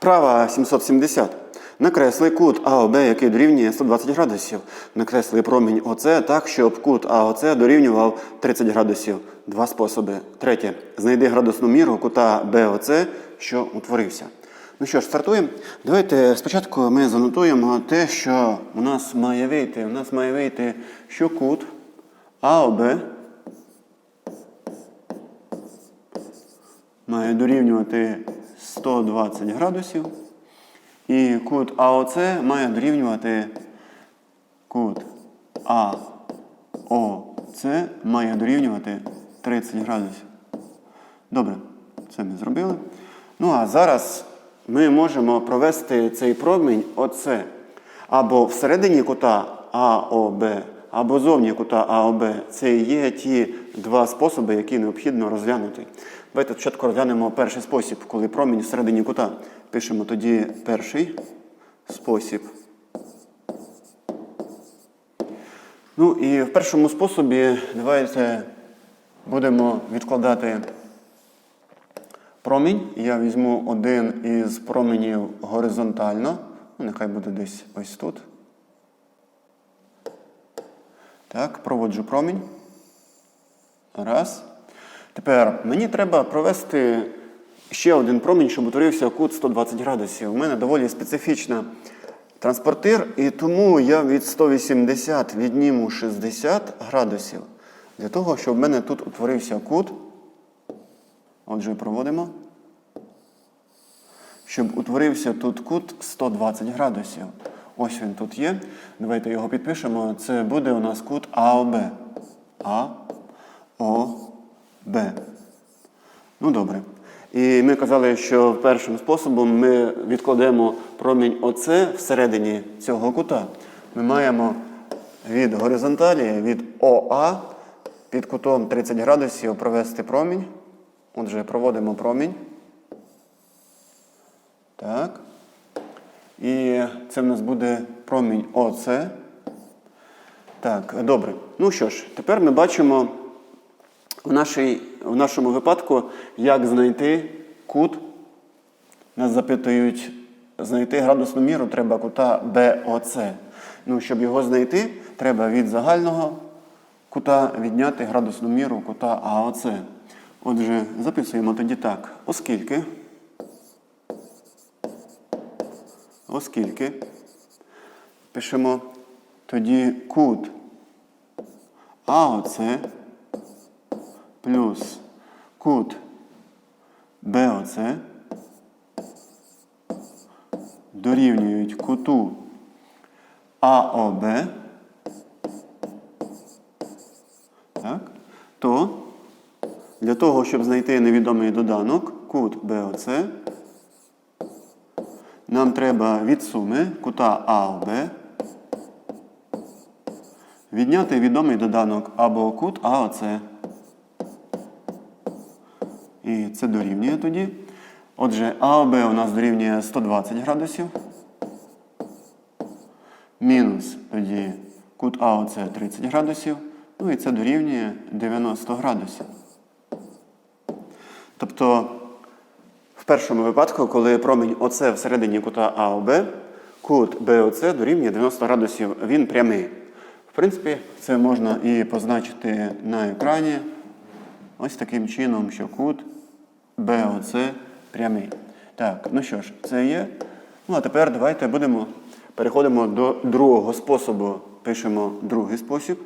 Вправа 770. Накресли кут АОБ, який дорівнює 120 градусів. Накресли промінь ОЦ так, щоб кут АОЦ дорівнював 30 градусів. Два способи. Третє. Знайди градусну міру кута БОЦ, що утворився. Ну що ж, стартуємо. Давайте спочатку ми занотуємо те, що у нас має вийти. У нас має вийти, що кут АОБ має дорівнювати 120 градусів. І кут АОЦ має дорівнювати кут АОЦ має дорівнювати 30 градусів. Добре, це ми зробили. Ну а зараз ми можемо провести цей промінь ОЦ або всередині кута АОБ, або зовні кута АОБ. Це є ті два способи, які необхідно розглянути. Давайте спочатку розглянемо перший спосіб, коли промінь всередині кута. Пишемо тоді перший спосіб. Ну і в першому способі давайте будемо відкладати промінь. Я візьму один із променів горизонтально. Ну, нехай буде десь ось тут. Так, проводжу промінь. Раз. Тепер мені треба провести ще один промінь, щоб утворився кут 120 градусів. У мене доволі специфічна транспортир, і тому я від 180 відніму 60 градусів для того, щоб в мене тут утворився кут. Отже, проводимо. Щоб утворився тут кут 120 градусів. Ось він тут є. Давайте його підпишемо. Це буде у нас кут АОБ. А, О, Б. Ну добре. І ми казали, що першим способом ми відкладемо промінь ОЦ всередині цього кута. Ми маємо від горизонталі, від ОА під кутом 30 градусів провести промінь. Отже, проводимо промінь. Так. І це в нас буде промінь ОЦ. Так, добре. Ну що ж, тепер ми бачимо в, нашій, в нашому випадку, як знайти кут. Нас запитують, знайти градусну міру треба кута БОЦ. Ну, щоб його знайти, треба від загального кута відняти градусну міру кута АОЦ. Отже, записуємо тоді так. Оскільки. Оскільки пишемо тоді кут АОЦ плюс кут БОЦ дорівнюють куту АОБ, так, то для того, щоб знайти невідомий доданок, кут БОЦ, нам треба від суми кута АОБ відняти відомий доданок або кут АОЦ. І це дорівнює тоді. Отже, АОБ у нас дорівнює 120 градусів. Мінус тоді кут АОЦ 30 градусів. Ну і це дорівнює 90 градусів. Тобто, в першому випадку, коли промінь ОЦ всередині кута АОБ, кут БОЦ дорівнює 90 градусів, він прямий. В принципі, це можна і позначити на екрані. Ось таким чином, що кут БОЦ прямий. Так, ну що ж, це є. Ну, а тепер давайте будемо переходимо до другого способу. Пишемо другий спосіб.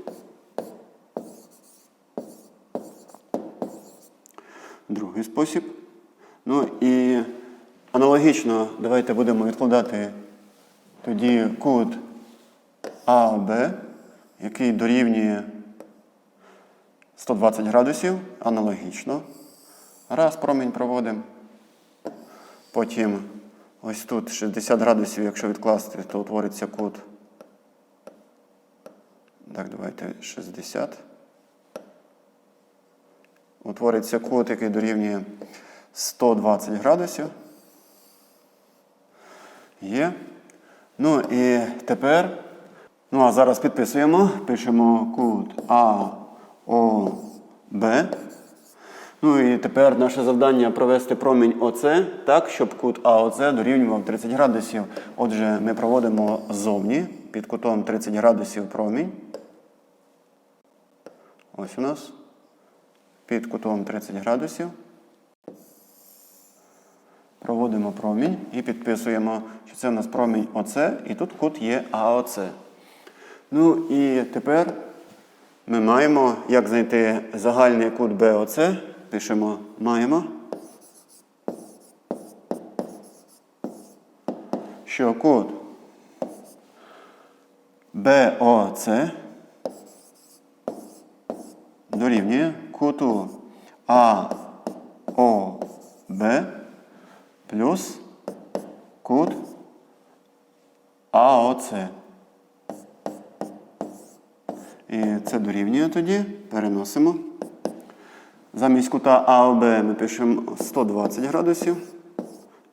Другий спосіб. Ну і аналогічно давайте будемо відкладати тоді кут АБ, який дорівнює 120 градусів, аналогічно. Раз промінь проводимо. Потім ось тут 60 градусів, якщо відкласти, то утвориться кут. Так, давайте 60. Утвориться кут, який дорівнює 120 градусів. Є. Ну і тепер. Ну, а зараз підписуємо. Пишемо кут А, О, Б. Ну і тепер наше завдання провести промінь ОЦ так, щоб кут АОЦ дорівнював 30 градусів. Отже, ми проводимо ззовні під кутом 30 градусів промінь. Ось у нас. Під кутом 30 градусів. Проводимо промінь і підписуємо, що це у нас промінь ОЦ, і тут кут є АОЦ. Ну і тепер ми маємо, як знайти загальний кут БОЦ. Пишемо маємо. Що кут БОЦ дорівнює куту АОБ плюс кут АОЦ. І це дорівнює тоді. Переносимо. Замість кута АОБ ми пишемо 120 градусів.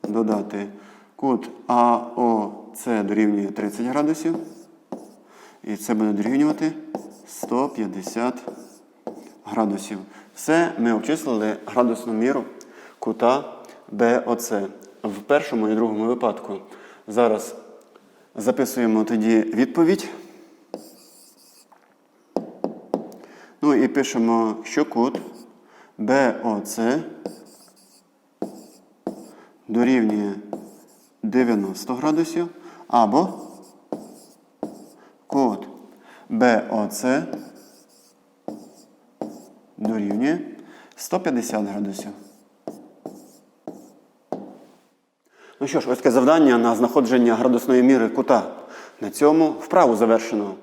Додати кут АОЦ дорівнює 30 градусів. І це буде дорівнювати 150 градусів. Все ми обчислили градусну міру кута БОЦ в першому і другому випадку. Зараз записуємо тоді відповідь. Ну і пишемо, що кут БОЦ дорівнює 90 градусів або кут БОЦ дорівнює 150 градусів. Ну що ж, ось таке завдання на знаходження градусної міри кута. На цьому вправу завершено.